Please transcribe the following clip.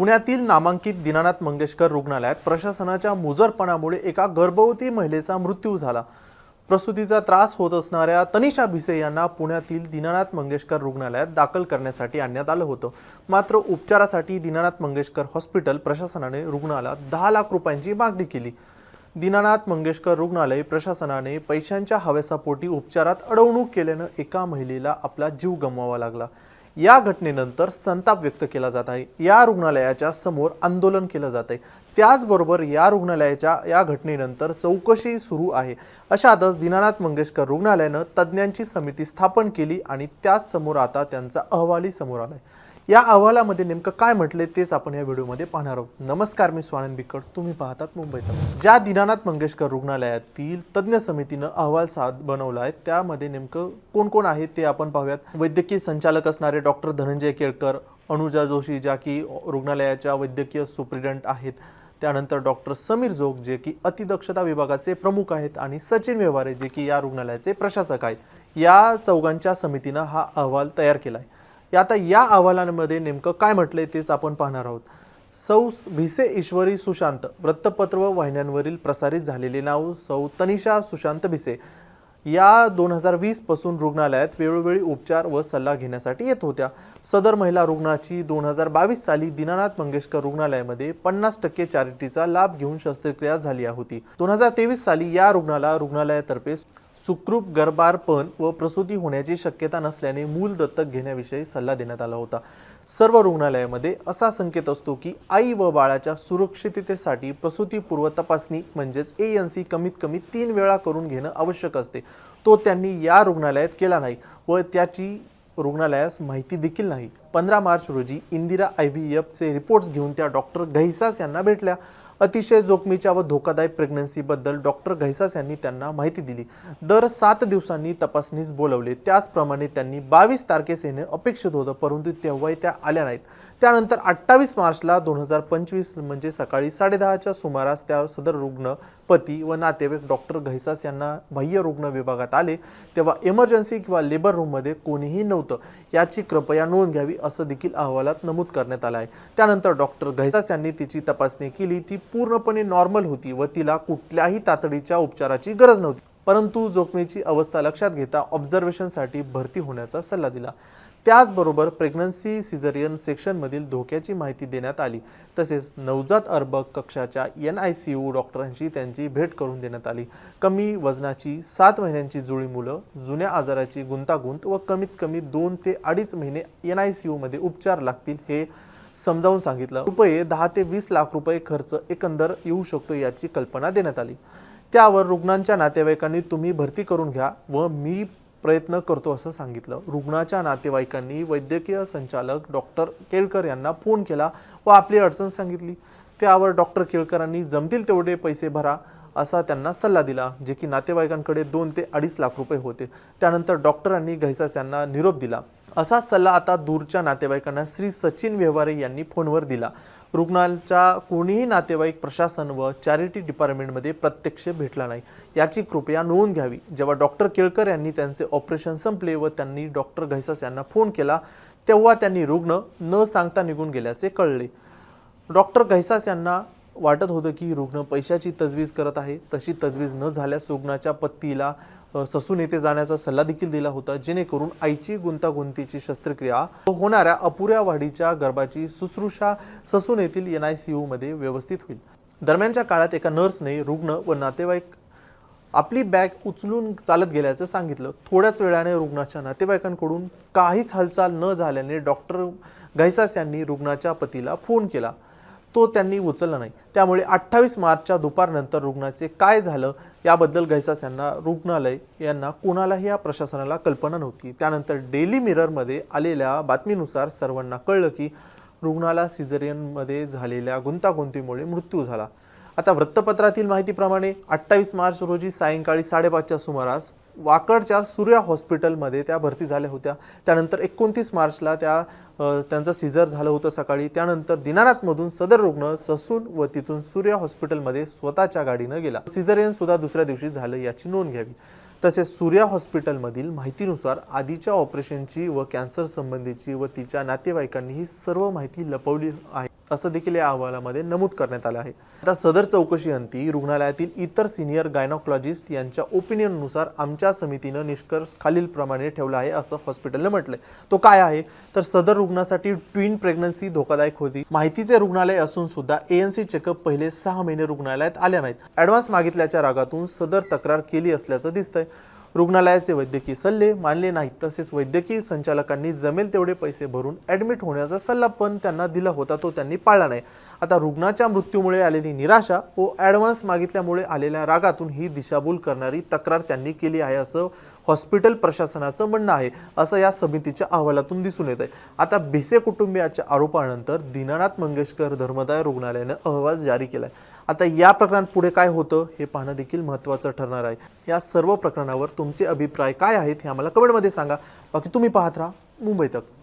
पुण्यातील नामांकित दीनानाथ मंगेशकर रुग्णालयात प्रशासनाच्या मुजरपणामुळे एका गर्भवती महिलेचा मृत्यू झाला. प्रसूतीचा त्रास होत असणाऱ्या तनिषा भिसे यांना पुण्यातील दीनानाथ मंगेशकर रुग्णालयात दाखल करण्यासाठी आणण्यात आलं होतं. मात्र उपचारासाठी दीनानाथ मंगेशकर हॉस्पिटल प्रशासनाने रुग्णाला दहा लाख रुपयांची मागणी केली. दीनानाथ मंगेशकर रुग्णालय प्रशासनाने पैशांच्या हव्यासापोटी उपचारात अडवणूक केल्यानं एका महिलेला आपला जीव गमवावा लागला. या घटनेनंतर संताप व्यक्त केला जात आहे. या रुग्णालयाच्या समोर आंदोलन केलं जात आहे. त्याचबरोबर या रुग्णालयाच्या या घटनेनंतर चौकशी सुरू आहे. अशातच दीनानाथ मंगेशकर रुग्णालयानं तज्ज्ञांची समिती स्थापन केली आणि त्याच समोर आता त्यांचा अहवालही समोर आलाय. या अहवालामध्ये नेमकं काय म्हटले तेच आपण या व्हिडिओमध्ये पाहणार आहोत. नमस्कार मी स्वानंद बिकट. तुम्ही पाहतात मुंबईत. ज्या दीनानाथ मंगेशकर रुग्णालयातील तज्ज्ञ समितीनं अहवाल साध बनवला आहे त्यामध्ये नेमकं कोण कोण आहे ते आपण पाहूयात. वैद्यकीय संचालक असणारे डॉक्टर धनंजय केळकर अनुजा जोशी ज्या की रुग्णालयाच्या वैद्यकीय सुप्रिडंट आहेत त्यानंतर डॉक्टर समीर जोग जे की अतिदक्षता विभागाचे प्रमुख आहेत आणि सचिन व्यवहारे जे की या रुग्णालयाचे प्रशासक आहेत. या चौघांच्या समितीनं हा अहवाल तयार केला आहे. या आता या अहवालांमध्ये नेमकं काय म्हटलंय तेच आपण पाहणार आहोत. सौ भिसे ईश्वरी सुशांत वृत्तपत्र व वाहिन्यांवरील प्रसारित झालेले नाव सौ तनिषा सुशांत भिसे या दोन हजार वीसपासून रुग्णालयात वेळोवेळी उपचार व सल्ला घेण्यासाठी येत होत्या. सदर महिला रुग्णाची दोन हजार बावीस साली दीनानाथ मंगेशकर रुग्णालयामध्ये पन्नास टक्के चॅरिटीचा लाभ घेऊन शस्त्रक्रिया झाली होती. दोन हजार तेवीस साली या रुग्णाला रुग्णालयातर्फे सुखरूप गर्भारपण व प्रसूती होण्याची शक्यता नसल्याने मूल दत्तक घेण्याविषयी सल्ला देण्यात आला होता. सर्व रुग्णालयामध्ये असा संकेत असतो की आई व बाळाच्या सुरक्षिततेसाठी प्रसूतीपूर्व तपासणी म्हणजेच ए एन सी कमीत कमी तीन वेळा करून घेणं आवश्यक असते. तो त्यांनी या रुग्णालयात केला नाही व त्याची रुग्णालयास माहिती देखील नाही. पंधरा मार्च रोजी इंदिरा आय व्ही एफचे रिपोर्ट्स घेऊन त्या डॉक्टर घैसास यांना भेटल्या. अतिशय जोखमीच्या व धोकादायक प्रेग्नन्सीबद्दल डॉक्टर घैसास यांनी त्यांना माहिती दिली. दर सात दिवसांनी तपासणीस बोलवले. त्याचप्रमाणे त्यांनी बावीस तारखेस येणे अपेक्षित होतं परंतु तेव्हाही त्या आल्या नाहीत. त्यानंतर अठ्ठावीस मार्चला दोन हजार पंचवीस म्हणजे सकाळी साडेदहाच्या सुमारास त्या सदर रुग्ण पती व नातेवाईक डॉक्टर घैसास यांना बाह्य रुग्ण विभागात आले. तेव्हा इमर्जन्सी किंवा लेबर रूममध्ये कोणीही नव्हतं. याची कृपया नोंद घ्यावी असं देखील अहवालात नमूद करण्यात आलं आहे. त्यानंतर डॉक्टर घैसास यांनी तिची तपासणी केली. ती पूर्णपणे नॉर्मल होती व तिला कुठल्याही तातडीच्या उपचाराची गरज नव्हती. परंतु जोखमीची अवस्था लक्षात घेता ऑब्झर्वेशनसाठी भरती होण्याचा सल्ला दिला. त्याचबरोबर प्रेग्नन्सी सिझरियन सेक्शनमधील धोक्याची माहिती देण्यात आली. तसेच नवजात अर्भक कक्षाच्या एन आय सी यू डॉक्टरांशी त्यांची भेट करून देण्यात आली. कमी वजनाची सात महिन्यांची जुळी मुलं जुन्या आजाराची गुंतागुंत व कमीत कमी दोन ते अडीच महिने एन आय सी यूमध्ये उपचार लागतील हे समजावून सांगितलं. रुपये दहा ते वीस लाख रुपये खर्च एकंदर येऊ शकतो याची कल्पना देण्यात आली. त्यावर रुग्णांच्या नातेवाईकांनी तुम्ही भरती करून घ्या व मी प्रयत्न करतो असं सांगितलं. रुग्णाच्या नातेवाईकांनी वैद्यकीय संचालक डॉक्टर केळकर यांना फोन केला व आपली अडचण सांगितली. त्यावर डॉक्टर केळकरांनी जमतील तेवढे पैसे भरा असा त्यांना सल्ला दिला जे की नातेवाईकांकडे दोन ते अडीच लाख रुपये होते. त्यानंतर डॉक्टरांनी घैसास यांना निरोप दिला. असा सल्ला आता दूरच्या नातेवाईकांना श्री सचिन व्यवहारे यांनी फोनवर दिला. रुग्णांच्या कोणीही नातेवाईक प्रशासन व चॅरिटी डिपार्टमेंटमध्ये प्रत्यक्ष भेटला नाही. याची कृपया नोंद घ्यावी. जेव्हा डॉक्टर केळकर यांनी त्यांचे ऑपरेशन संपले व त्यांनी डॉक्टर घैसास यांना फोन केला तेव्हा त्यांनी रुग्ण न सांगता निघून गेल्याचे कळले. डॉक्टर घैसास यांना वाटत होतं की रुग्ण पैशाची तजवीज करत आहे. तशी तजवीज न झाल्यास रुग्णाच्या पत्नीला ससून येथे जाण्याचा सल्ला देखील दिला होता जेणेकरून आईची गुंतागुंतीची शस्त्रक्रिया होणाऱ्या अपुऱ्या वाढीच्या गर्भाची शुश्रूषा ससून येथील एन आय सी यूमध्ये व्यवस्थित होईल. दरम्यानच्या काळात एका नर्सने रुग्ण व नातेवाईक आपली बॅग उचलून चालत गेल्याचं सांगितलं. थोड्याच वेळाने रुग्णाच्या नातेवाईकांकडून काहीच हालचाल न झाल्याने डॉक्टर घैसास यांनी रुग्णाच्या पतीला फोन केला. तो त्यांनी उचलला नाही. त्यामुळे अठ्ठावीस मार्चच्या दुपारनंतर रुग्णाचे काय झालं याबद्दल घैसास यांना रुग्णालय यांना कोणालाही या प्रशासनाला कल्पना नव्हती. त्यानंतर डेली मिररमध्ये आलेल्या बातमीनुसार सर्वांना कळलं की रुग्णाला सिझरियनमध्ये झालेल्या गुंतागुंतीमुळे मृत्यू झाला. आता वृत्तपत्रातील माहितीप्रमाणे अठ्ठावीस मार्च रोजी सायंकाळी साडेपाचच्या सुमारास वाकडच्या सूर्या हॉस्पिटलमध्ये त्या भरती झाल्या होत्या. त्यानंतर एकोणतीस मार्चला त्या त्यांचं सिझर झालं होतं सकाळी. त्यानंतर दिनानाथमधून सदर रुग्ण ससून व तिथून सूर्या हॉस्पिटलमध्ये स्वतःच्या गाडीनं गेला. सिझरियन सुद्धा दुसऱ्या दिवशी झालं याची नोंद घ्यावी. तसेच सूर्या हॉस्पिटलमधील माहितीनुसार आधीच्या ऑपरेशनची व कॅन्सर संबंधीची व तिच्या नातेवाईकांनी ही सर्व माहिती लपवली आहे. असं देखील या अहवालामध्ये नमूद करण्यात आलं आहे. आता सदर चौकशी अंती रुग्णालयातील इतर सिनियर गायनॉकॉलॉजिस्ट यांच्या ओपिनियननुसार आमच्या समितीनं निष्कर्ष खालीलप्रमाणे ठेवला आहे असं हॉस्पिटलनं म्हटलंय. तो काय आहे? तर सदर रुग्णासाठी ट्विन प्रेग्नन्सी धोकादायक होती. माहितीचे रुग्णालय असून सुद्धा एएनसी चेकअप पहिले सहा महिने रुग्णालयात आल्या नाहीत. ॲडव्हान्स मागितल्याच्या रागातून सदर तक्रार केली असल्याचं दिसतंय. रुग्णालयाचे वैद्यकीय सल्ले मानले नाहीत. तसेच वैद्यकीय संचालकांनी जमेल तेवढे पैसे भरून ॲडमिट होण्याचा सल्ला पण त्यांना दिला होता तो त्यांनी पाळला नाही. आता रुग्णाच्या मृत्यूमुळे आलेली निराशा व ॲडव्हान्स मागितल्यामुळे आलेल्या रागातून ही दिशाभूल करणारी तक्रार त्यांनी केली आहे असं हॉस्पिटल प्रशासनाचं म्हणणं आहे असं या समितीच्या अहवालातून दिसून येत आहे आता भिसे कुटुंबियाच्या आरोपानंतर दीनानाथ मंगेशकर धर्मदाय रुग्णालयानं अहवाल जारी केला आहे आता या प्रकरणात पुढे काय होतं हे पाहणं देखील महत्त्वाचं ठरणार आहे. या सर्व प्रकरणावर तुमचे अभिप्राय काय आहेत हे आम्हाला कमेंटमध्ये सांगा. बाकी तुम्ही पाहत राहा मुंबई तक.